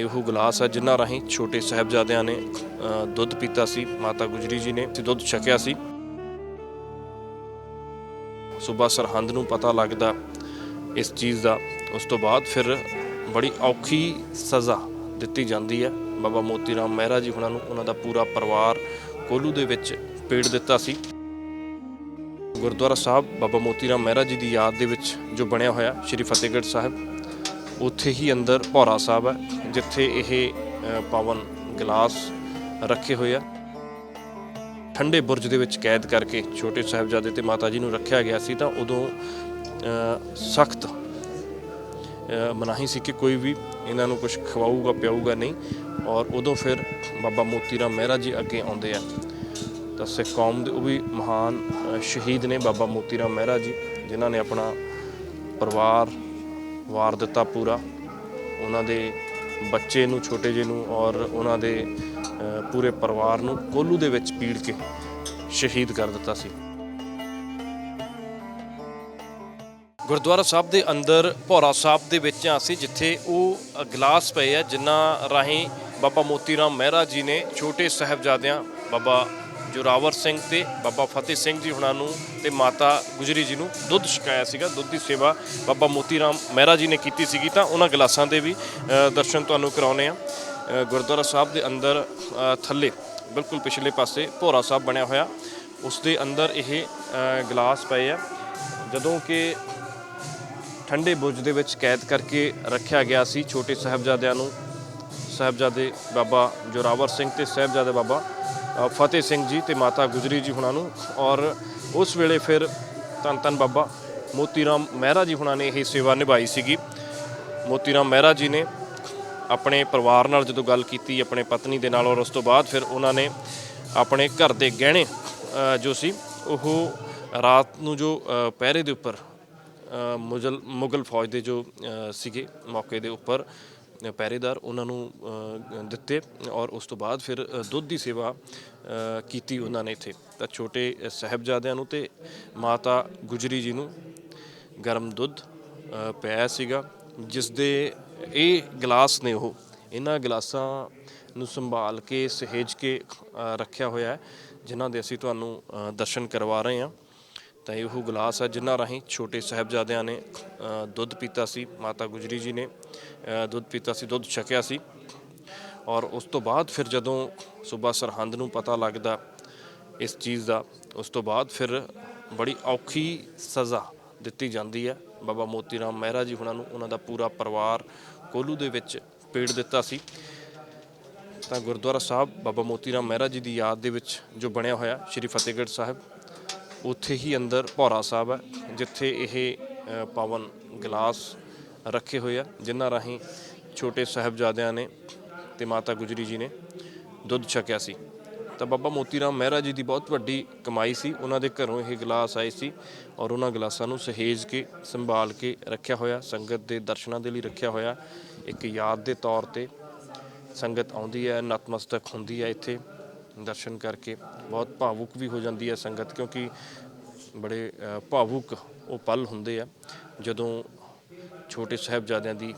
ਇਹੋ ਗਲਾਸ ਹੈ ਜਿਨ੍ਹਾਂ ਰਾਹੀਂ ਛੋਟੇ ਸਾਹਿਬਜ਼ਾਦਿਆਂ ਨੇ ਦੁੱਧ ਪੀਤਾ ਸੀ, ਮਾਤਾ ਗੁਜਰੀ ਜੀ ਨੇ। ਤੇ ਦੁੱਧ ਛਕਿਆ ਸੀ। ਸੂਬਾ ਸਰਹੰਦ ਨੂੰ ਪਤਾ ਲੱਗਦਾ ਇਸ ਚੀਜ਼ ਦਾ। ਉਸ ਤੋਂ ਬਾਅਦ ਫਿਰ ਬੜੀ ਔਖੀ ਸਜ਼ਾ ਦਿੱਤੀ ਜਾਂਦੀ ਹੈ। ਬਾਬਾ ਮੋਤੀ ਰਾਮ ਮਹਿਰਾ ਜੀ ਹੁਣਾਂ ਨੂੰ ਉਹਨਾਂ ਦਾ ਪੂਰਾ ਪਰਿਵਾਰ ਕੋਲੂ ਦੇ ਵਿੱਚ ਪੇੜ ਦਿੱਤਾ ਸੀ। ਗੁਰਦੁਆਰਾ ਸਾਹਿਬ ਬਾਬਾ ਮੋਤੀ ਰਾਮ ਮਹਿਰਾ ਜੀ ਦੀ ਯਾਦ ਦੇ ਵਿੱਚ ਜੋ ਬਣਿਆ ਹੋਇਆ, ਸ਼੍ਰੀ ਫਤਿਹਗੜ੍ਹ ਸਾਹਿਬ ਉੱਥੇ ਹੀ ਅੰਦਰ ਭੌਰਾ ਸਾਹਿਬ ਹੈ ਜਿੱਥੇ ਇਹ ਅ, ਪਾਵਨ ਗਲਾਸ ਰੱਖੇ ਹੋਏ ਆ। ਠੰਡੇ ਬੁਰਜ ਦੇ ਵਿੱਚ ਕੈਦ ਕਰਕੇ ਛੋਟੇ ਸਾਹਿਬਜ਼ਾਦੇ ਤੇ ਮਾਤਾ ਜੀ ਨੂੰ ਰੱਖਿਆ ਗਿਆ ਸੀ ਤਾਂ ਉਦੋਂ ਸਖਤ ਮਨਾਹੀ ਸੀ ਕਿ ਕੋਈ ਵੀ ਇਹਨਾਂ ਨੂੰ ਕੁਝ ਖਵਾਊਗਾ ਪਿਆਊਗਾ ਨਹੀਂ। ਔਰ ਉਦੋਂ ਫਿਰ ਬਾਬਾ ਮੋਤੀ ਰਾਮ ਮਹਿਰਾ ਜੀ ਅੱਗੇ ਆਉਂਦੇ ਆ। ਤਾਂ ਸਿੱਖ ਕੌਮ ਦੇ ਉਹ ਵੀ ਮਹਾਨ ਸ਼ਹੀਦ ਨੇ ਬਾਬਾ ਮੋਤੀ ਰਾਮ ਮਹਿਰਾ ਜੀ ਜਿਨ੍ਹਾਂ ਨੇ ਆਪਣਾ ਪਰਿਵਾਰ ਵਾਰ ਦਿੱਤਾ ਪੂਰਾ। ਉਹਨਾਂ ਦੇ ਬੱਚੇ ਨੂੰ ਛੋਟੇ ਜਿਹੇ ਨੂੰ ਔਰ ਉਹਨਾਂ ਦੇ ਪੂਰੇ ਪਰਿਵਾਰ ਨੂੰ ਕੋਲੂ ਦੇ ਵਿੱਚ ਪੀੜ ਕੇ ਸ਼ਹੀਦ ਕਰ ਦਿੱਤਾ ਸੀ। ਗੁਰਦੁਆਰਾ ਸਾਹਿਬ ਦੇ ਅੰਦਰ ਭੌਰਾ ਸਾਹਿਬ ਦੇ ਵਿੱਚ ਆ ਅਸੀਂ ਜਿੱਥੇ ਉਹ ਅ, ਗਲਾਸ ਪਏ ਆ ਜਿਨ੍ਹਾਂ ਰਾਹੀਂ ਬਾਬਾ ਮੋਤੀ ਰਾਮ ਮਹਿਰਾ ਜੀ ਨੇ ਛੋਟੇ ਸਾਹਿਬਜ਼ਾਦਿਆਂ ਬਾਬਾ ਜੋਰਾਵਰ ਸਿੰਘ ਤੇ ਬਾਬਾ ਫਤਿਹ ਸਿੰਘ ਜੀ ਹੁਣਾਂ ਨੂੰ ਤੇ ਮਾਤਾ ਗੁਜਰੀ ਜੀ ਨੂੰ ਦੁੱਧ ਛਕਾਇਆ ਸੀਗਾ ਦੁੱਧ ਦੀ ਸੇਵਾ ਬਾਬਾ ਮੋਤੀ ਰਾਮ ਮਹਿਰਾ ਜੀ ਨੇ ਕੀਤੀ ਸੀਗੀ ਤਾਂ ਉਹਨਾਂ ਗਲਾਸਾਂ ਦੇ ਵੀ ਦਰਸ਼ਨ ਤੁਹਾਨੂੰ ਕਰਾਉਨੇ ਆ ਗੁਰਦੁਆਰਾ ਸਾਹਿਬ ਦੇ ਅੰਦਰ ਥੱਲੇ ਬਿਲਕੁਲ ਪਿਛਲੇ ਪਾਸੇ ਭੋਰਾ ਸਾਹਿਬ ਬਣਿਆ ਹੋਇਆ। ਉਸ ਦੇ ਅੰਦਰ ਇਹ ਅ, ਗਲਾਸ ਪਏ ਆ। ਜਦੋਂ ਕਿ ਠੰਡੇ ਬੁਰਜ ਦੇ ਵਿੱਚ ਕੈਦ ਕਰਕੇ ਰੱਖਿਆ ਗਿਆ ਸੀ ਛੋਟੇ ਸਾਹਿਬਜ਼ਾਦਿਆਂ ਨੂੰ ਸਾਹਿਬਜ਼ਾਦੇ ਬਾਬਾ ਜੋਰਾਵਰ ਸਿੰਘ ਤੇ ਸਾਹਿਬਜ਼ਾਦੇ ਬਾਬਾ ਫਤਿਹ ਸਿੰਘ ਜੀ ਤੇ ਮਾਤਾ ਗੁਜਰੀ ਜੀ ਹੁਣਾਂ ਨੂੰ ਔਰ ਉਸ ਵੇਲੇ ਫਿਰ ਧੰਨ ਧੰਨ ਬਾਬਾ ਮੋਤੀ ਰਾਮ ਮਹਿਰਾ ਜੀ ਹੁਣਾਂ ਨੇ ਇਹ ਸੇਵਾ ਨਿਭਾਈ ਸੀਗੀ। ਮੋਤੀ ਰਾਮ ਮਹਿਰਾ ਜੀ ਨੇ ਆਪਣੇ ਪਰਿਵਾਰ ਨਾਲ ਜਦੋਂ ਗੱਲ ਕੀਤੀ ਆਪਣੇ ਪਤਨੀ ਦੇ ਨਾਲ ਔਰ ਉਸ ਤੋਂ ਬਾਅਦ ਫਿਰ ਉਹਨਾਂ ਨੇ ਆਪਣੇ ਘਰ ਦੇ ਗਹਿਣੇ ਜੋ ਸੀ ਉਹ ਰਾਤ ਨੂੰ ਜੋ ਪਹਿਰੇ ਦੇ ਉੱਪਰ ਅ, ਮੁਗਲ ਮੁਗਲ ਫੌਜ ਦੇ ਜੋ ਸੀਗੇ ਮੌਕੇ ਦੇ ਉੱਪਰ ਪਹਿਰੇਦਾਰ ਉਹਨਾਂ ਨੂੰ ਦਿੱਤੇ ਔਰ ਉਸ ਤੋਂ ਬਾਅਦ ਫਿਰ ਦੁੱਧ ਦੀ ਸੇਵਾ ਕੀਤੀ ਉਹਨਾਂ ਨੇ ਇੱਥੇ। ਤਾਂ ਛੋਟੇ ਸਾਹਿਬਜ਼ਾਦਿਆਂ ਨੂੰ ਤੇ ਮਾਤਾ ਗੁਜਰੀ ਜੀ ਨੂੰ ਗਰਮ ਦੁੱਧ ਪਿਆ ਸੀਗਾ, ਜਿਸ ਦੇ ਇਹ ਗਲਾਸ ਨੇ ਉਹ, ਇਹਨਾਂ ਗਲਾਸਾਂ ਨੂੰ ਸੰਭਾਲ ਕੇ, ਸਹੇਜ ਕੇ ਰੱਖਿਆ ਹੋਇਆ ਹੈ, ਜਿਨ੍ਹਾਂ ਦੇ ਅਸੀਂ ਤੁਹਾਨੂੰ ਦਰਸ਼ਨ ਕਰਵਾ ਰਹੇ ਹਾਂ। ਤਾਂ ਇਹੋ ਗਲਾਸ ਹੈ ਜਿਨ੍ਹਾਂ ਰਾਹੀਂ ਛੋਟੇ ਸਾਹਿਬਜ਼ਾਦਿਆਂ ਨੇ ਦੁੱਧ ਪੀਤਾ ਸੀ, ਮਾਤਾ ਗੁਜਰੀ ਜੀ ਨੇ। ਦੁੱਧ ਪੀਤਾ ਸੀ, ਦੁੱਧ ਛਕਿਆ ਸੀ। ਔਰ ਉਸ ਤੋਂ ਬਾਅਦ ਫਿਰ ਜਦੋਂ ਸੂਬਾ ਸਰਹੰਦ ਨੂੰ ਪਤਾ ਲੱਗਦਾ ਇਸ ਚੀਜ਼ ਦਾ, ਉਸ ਤੋਂ ਬਾਅਦ ਫਿਰ ਬੜੀ ਔਖੀ ਸਜ਼ਾ ਦਿੱਤੀ ਜਾਂਦੀ ਹੈ। ਬਾਬਾ ਮੋਤੀ ਰਾਮ ਮਹਿਰਾ ਜੀ ਹੁਣਾਂ ਨੂੰ ਉਹਨਾਂ ਦਾ ਪੂਰਾ ਪਰਿਵਾਰ ਕੋਲੂ ਦੇ ਵਿੱਚ ਪੇੜ ਦਿੱਤਾ ਸੀ। ਤਾਂ ਗੁਰਦੁਆਰਾ ਸਾਹਿਬ ਬਾਬਾ ਮੋਤੀ ਰਾਮ ਮਹਿਰਾ ਜੀ ਦੀ ਯਾਦ ਦੇ ਵਿੱਚ ਜੋ ਬਣਿਆ ਹੋਇਆ ਸ਼੍ਰੀ ਫਤਿਹਗੜ੍ਹ ਸਾਹਿਬ, ਉੱਥੇ ਹੀ ਅੰਦਰ ਭੌਰਾ ਸਾਹਿਬ ਹੈ, ਜਿੱਥੇ ਇਹ ਪਾਵਨ ਗਲਾਸ ਰੱਖੇ ਹੋਏ ਆ, ਜਿਨ੍ਹਾਂ ਰਾਹੀਂ ਛੋਟੇ ਸਾਹਿਬਜ਼ਾਦਿਆਂ ਨੇ ਤੇ ਮਾਤਾ ਗੁਜਰੀ ਜੀ ਨੇ ਦੁੱਧ ਛਕਿਆ ਸੀ। ਤਾਂ ਬਾਬਾ ਮੋਤੀ ਰਾਮ ਮਹਿਰਾ ਜੀ ਦੀ ਬਹੁਤ ਵੱਡੀ ਕਮਾਈ ਸੀ। ਉਹਨਾਂ ਦੇ ਘਰੋਂ ਇਹ ਗਲਾਸ ਆਏ ਸੀ ਔਰ ਉਹਨਾਂ ਗਲਾਸਾਂ ਨੂੰ ਸਹੇਜ ਕੇ, ਸੰਭਾਲ ਕੇ ਰੱਖਿਆ ਹੋਇਆ, ਸੰਗਤ ਦੇ ਦਰਸ਼ਨਾਂ ਦੇ ਲਈ ਰੱਖਿਆ ਹੋਇਆ। ਇੱਕ ਯਾਦ ਦੇ ਤੌਰ ਤੇ ਸੰਗਤ ਆਉਂਦੀ ਹੈ, ਨਤਮਸਤਕ ਹੁੰਦੀ ਹੈ ਇੱਥੇ। ਦਰਸ਼ਨ ਕਰਕੇ ਬਹੁਤ ਭਾਵੁਕ ਵੀ ਹੋ ਜਾਂਦੀ ਹੈ ਸੰਗਤ ਕਿਉਂਕਿ ਬੜੇ ਭਾਵੁਕ ਉਹ ਪਲ ਹੁੰਦੇ ਆ। ਜਦੋਂ ਛੋਟੇ ਸਾਹਿਬਜ਼ਾਦਿਆਂ ਦੀ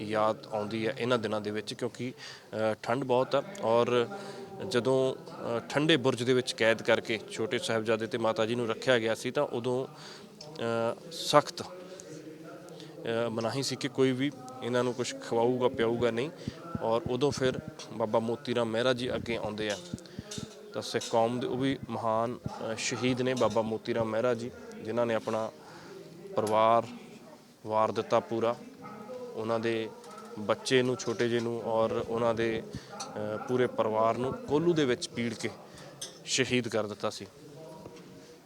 ਯਾਦ ਆਉਂਦੀ ਹੈ ਇਹਨਾਂ ਦਿਨਾਂ ਦੇ ਵਿੱਚ ਕਿਉਂਕਿ ਠੰਡ ਬਹੁਤ ਆ ਔਰ ਜਦੋਂ ਠੰਡੇ ਬੁਰਜ ਦੇ ਵਿੱਚ ਕੈਦ ਕਰਕੇ ਛੋਟੇ ਸਾਹਿਬਜ਼ਾਦੇ ਤੇ ਮਾਤਾ ਜੀ ਨੂੰ ਰੱਖਿਆ ਗਿਆ ਸੀ ਤਾਂ ਉਦੋਂ ਸਖਤ ਮਨਾਹੀ ਸੀ ਕਿ ਕੋਈ ਵੀ ਇਹਨਾਂ ਨੂੰ ਕੁਝ ਖਵਾਊਗਾ, ਪਿਆਊਗਾ ਨਹੀਂ ਔਰ ਉਦੋਂ ਫਿਰ ਬਾਬਾ ਮੋਤੀ ਰਾਮ ਮਹਿਰਾ ਜੀ ਅੱਗੇ ਆਉਂਦੇ ਆ। ਤਾਂ ਸਿੱਖ ਕੌਮ ਦੇ ਉਹ ਵੀ ਮਹਾਨ ਸ਼ਹੀਦ ਨੇ ਬਾਬਾ ਮੋਤੀ ਰਾਮ ਮਹਿਰਾ ਜੀ, ਜਿਨ੍ਹਾਂ ਨੇ ਆਪਣਾ ਪਰਿਵਾਰ ਵਾਰ ਦਿੱਤਾ ਪੂਰਾ। ਉਹਨਾਂ ਦੇ ਬੱਚੇ ਨੂੰ, ਛੋਟੇ ਜਿਹੇ ਨੂੰ ਔਰ ਉਹਨਾਂ ਦੇ ਪੂਰੇ ਪਰਿਵਾਰ ਨੂੰ ਕੋਲੂ ਦੇ ਵਿੱਚ ਪੀੜ ਕੇ ਸ਼ਹੀਦ ਕਰ ਦਿੱਤਾ ਸੀ।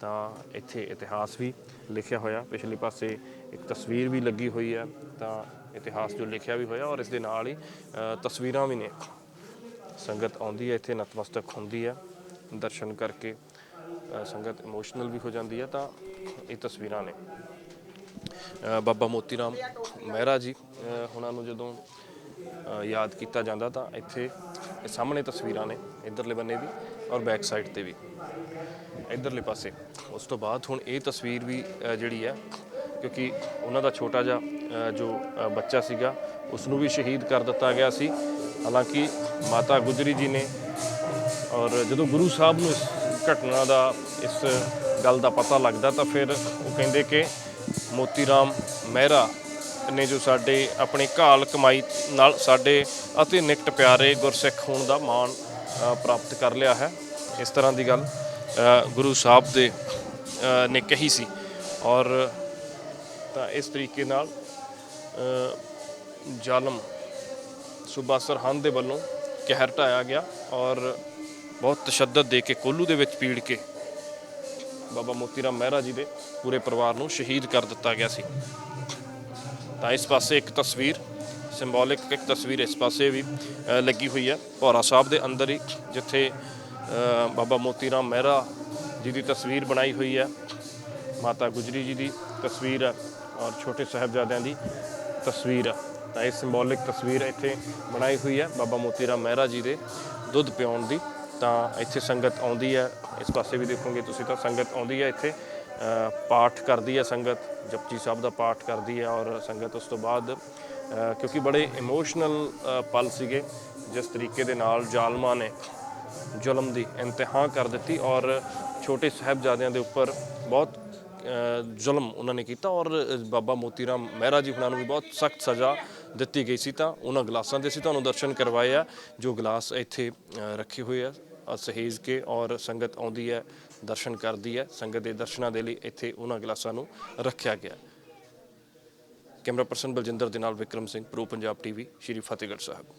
ਤਾਂ ਇੱਥੇ ਇਤਿਹਾਸ ਵੀ ਲਿਖਿਆ ਹੋਇਆ। ਪਿਛਲੇ ਪਾਸੇ ਇੱਕ ਤਸਵੀਰ ਵੀ ਲੱਗੀ ਹੋਈ ਹੈ। ਤਾਂ ਇਤਿਹਾਸ ਜੋ ਲਿਖਿਆ ਵੀ ਹੋਇਆ ਔਰ ਇਸ ਦੇ ਨਾਲ ਹੀ ਤਸਵੀਰਾਂ ਵੀ ਨੇ। ਸੰਗਤ ਆਉਂਦੀ ਹੈ, ਇੱਥੇ ਨਤਮਸਤਕ ਹੁੰਦੀ ਹੈ। ਦਰਸ਼ਨ ਕਰਕੇ ਸੰਗਤ ਇਮੋਸ਼ਨਲ ਵੀ ਹੋ ਜਾਂਦੀ ਹੈ। ਤਾਂ ਇਹ ਤਸਵੀਰਾਂ ਨੇ। ਬਾਬਾ ਮੋਤੀ ਰਾਮ ਮਹਿਰਾ ਜੀ ਉਹਨਾਂ ਨੂੰ ਜਦੋਂ ਯਾਦ ਕੀਤਾ ਜਾਂਦਾ ਤਾਂ ਇੱਥੇ ਸਾਹਮਣੇ ਤਸਵੀਰਾਂ ਨੇ, ਇਧਰਲੇ ਬੰਨੇ ਵੀ ਔਰ ਬੈਕ ਸਾਈਡ ਤੇ ਵੀ। ਇਧਰਲੇ ਪਾਸੇ। ਉਸ ਤੋਂ ਬਾਅਦ ਹੁਣ ਇਹ ਤਸਵੀਰ ਵੀ ਜਿਹੜੀ ਹੈ, ਕਿਉਂਕਿ ਉਹਨਾਂ ਦਾ ਛੋਟਾ ਜਿਹਾ ਜੋ ਬੱਚਾ ਸੀਗਾ ਉਸ ਨੂੰ ਵੀ ਸ਼ਹੀਦ ਕਰ ਦਿੱਤਾ ਗਿਆ ਸੀ। ਹਾਲਾਂਕਿ ਮਾਤਾ ਗੁਜਰੀ ਜੀ ਨੇ ਔਰ ਜਦੋਂ ਗੁਰੂ ਸਾਹਿਬ ਨੂੰ ਇਸ ਘਟਨਾ ਦਾ, ਇਸ ਗੱਲ ਦਾ ਪਤਾ ਲੱਗਦਾ ਤਾਂ ਫਿਰ ਉਹ ਕਹਿੰਦੇ ਕਿ ਮੋਤੀ ਰਾਮ ਮਹਿਰਾ ਨੇ ਜੋ ਸਾਡੇ ਆਪਣੇ ਘਾਲ ਕਮਾਈ ਨਾਲ ਸਾਡੇ ਅਤੀ ਨਿਕਟ ਪਿਆਰੇ ਗੁਰਸਿੱਖ ਹੋਣ ਦਾ ਮਾਣ ਪ੍ਰਾਪਤ ਕਰ ਲਿਆ ਹੈ। ਇਸ ਤਰ੍ਹਾਂ ਦੀ ਗੱਲ ਗੁਰੂ ਸਾਹਿਬ ਦੇ ਨੇ ਕਹੀ ਸੀ। ਔਰ ਤਾਂ ਇਸ ਤਰੀਕੇ ਨਾਲ ਜ਼ਾਲਮ ਸੂਬਾ ਸਰਹੰਦ ਦੇ ਵੱਲੋਂ ਕਹਿਰ ਢਾਇਆ ਗਿਆ ਔਰ ਬਹੁਤ ਤਸ਼ੱਦਦ ਦੇ ਕੇ ਕੋਲੂ ਦੇ ਵਿੱਚ ਪੀੜ ਕੇ ਬਾਬਾ ਮੋਤੀ ਰਾਮ ਮਹਿਰਾ ਜੀ ਦੇ ਪੂਰੇ ਪਰਿਵਾਰ ਨੂੰ ਸ਼ਹੀਦ ਕਰ ਦਿੱਤਾ ਗਿਆ ਸੀ। ਤਾਂ ਇਸ ਪਾਸੇ ਇੱਕ ਤਸਵੀਰ ਸਿੰਬੋਲਿਕ ਇੱਕ ਤਸਵੀਰ ਇਸ ਪਾਸੇ ਵੀ ਲੱਗੀ ਹੋਈ ਹੈ। ਭੌਰਾ ਸਾਹਿਬ ਦੇ ਅੰਦਰ ਹੀ ਜਿੱਥੇ ਬਾਬਾ ਮੋਤੀ ਰਾਮ ਮਹਿਰਾ ਜੀ ਦੀ ਤਸਵੀਰ ਬਣਾਈ ਹੋਈ ਹੈ। ਮਾਤਾ ਗੁਜਰੀ ਜੀ ਦੀ ਤਸਵੀਰ ਹੈ ਔਰ ਛੋਟੇ ਸਾਹਿਬਜ਼ਾਦਿਆਂ ਦੀ ਤਸਵੀਰ ਹੈ। ਤਾਂ ਇਹ ਸਿੰਬੋਲਿਕ ਤਸਵੀਰ ਇੱਥੇ ਬਣਾਈ ਹੋਈ ਹੈ ਬਾਬਾ ਮੋਤੀ ਰਾਮ ਮਹਿਰਾ ਜੀ ਦੇ ਦੁੱਧ ਪਿਆਉਣ ਦੀ। ਤਾਂ ਇੱਥੇ ਸੰਗਤ ਆਉਂਦੀ ਹੈ। ਇਸ ਪਾਸੇ ਵੀ ਦੇਖੋਗੇ ਤੁਸੀਂ ਤਾਂ ਸੰਗਤ ਆਉਂਦੀ ਹੈ ਇੱਥੇ। ਪਾਠ ਕਰਦੀ ਹੈ ਸੰਗਤ, ਜਪਜੀ ਸਾਹਿਬ ਦਾ ਪਾਠ ਕਰਦੀ ਹੈ ਔਰ ਸੰਗਤ ਉਸ ਤੋਂ ਬਾਅਦ ਕਿਉਂਕਿ ਬੜੇ ਇਮੋਸ਼ਨਲ ਪਲ ਸੀਗੇ, ਜਿਸ ਤਰੀਕੇ ਦੇ ਨਾਲ ਜ਼ਾਲਮਾਂ ਨੇ ਜ਼ੁਲਮ ਦੀ ਇੰਤਹਾ ਕਰ ਦਿੱਤੀ ਔਰ ਛੋਟੇ ਸਾਹਿਬਜ਼ਾਦਿਆਂ ਦੇ ਉੱਪਰ ਬਹੁਤ ਜ਼ੁਲਮ ਉਹਨਾਂ ਨੇ ਕੀਤਾ ਔਰ ਬਾਬਾ ਮੋਤੀ ਰਾਮ ਮਹਿਰਾ ਜੀ ਹੁਣਾਂ ਨੂੰ ਵੀ ਬਹੁਤ ਸਖਤ ਸਜ਼ਾ ਦਿੱਤੀ ਗਈ ਸੀ ਤਾਂ ਉਹਨਾਂ ਗਲਾਸਾਂ ਦੇ ਅਸੀਂ ਤੁਹਾਨੂੰ ਦਰਸ਼ਨ ਕਰਵਾਏ ਆ, ਜੋ ਗਲਾਸ ਇੱਥੇ ਰੱਖੇ ਹੋਏ ਆ। ਸਹੇਜ ਕੇ ਔਰ ਸੰਗਤ ਆਉਂਦੀ ਹੈ, ਦਰਸ਼ਨ ਕਰਦੀ ਹੈ। ਸੰਗਤ ਦੇ ਦਰਸ਼ਨਾਂ ਦੇ ਲਈ ਇੱਥੇ ਉਹਨਾਂ ਗਲਾਸਾਂ ਨੂੰ ਰੱਖਿਆ ਗਿਆ। ਕੈਮਰਾ ਪਰਸਨ ਬਲਜਿੰਦਰ ਦੇ ਨਾਲ ਵਿਕਰਮ ਸਿੰਘ, ਪ੍ਰੋ ਪੰਜਾਬ ਟੀਵੀ, ਸ਼੍ਰੀ ਫਤਿਹਗੜ੍ਹ ਸਾਹਿਬ।